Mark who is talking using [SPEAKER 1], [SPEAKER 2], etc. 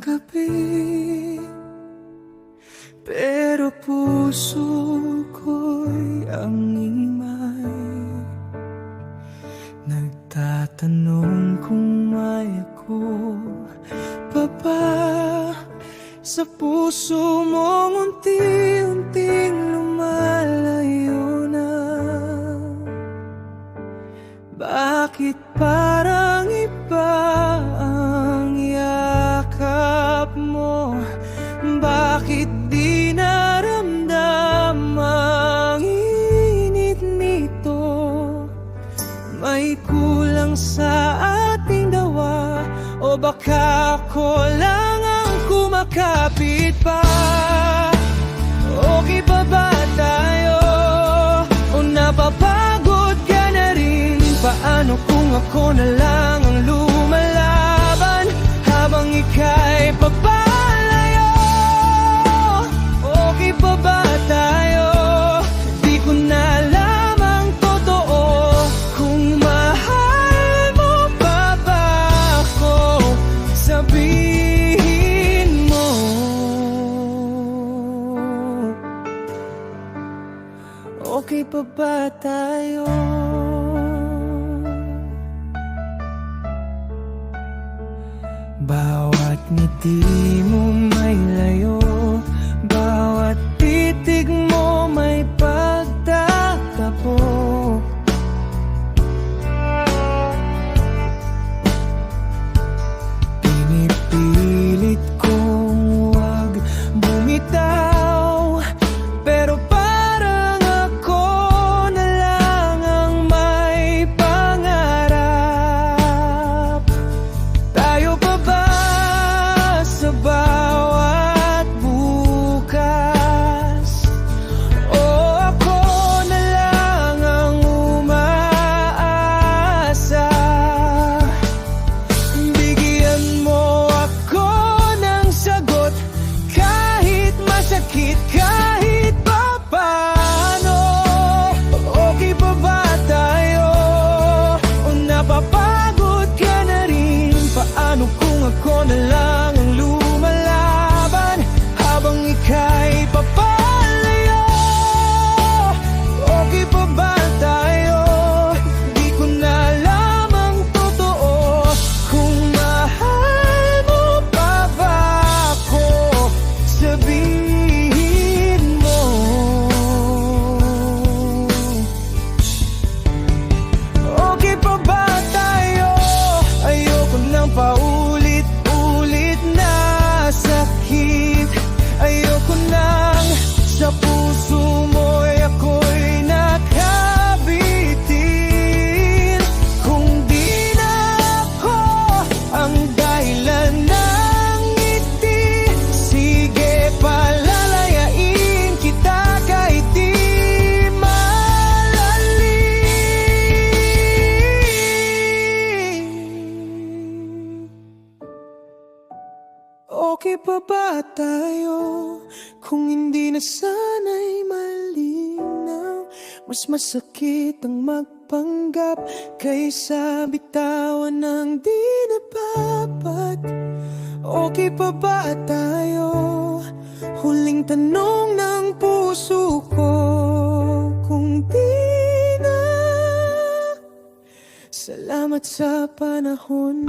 [SPEAKER 1] gabi Pero puso ko'y ang ingay. Nagtatanong kung may ako pa ba Sa puso mong unti-unting lumalayo na. Bakit parang iba Baka ako lang ang kumakapit pa? Okay pa ba tayo? O napapagod ka na rin? Paano kung ako na lang Okay pa ba tayo? Bawat ngiti mo masakit, kahit Okay pa ba tayo kung hindi na sana'y malinaw? Mas masakit ang magpanggap kaysa bitawan ng di napapat. Okay pa ba tayo? Huling tanong ng puso ko kung di na Salamat sa panahon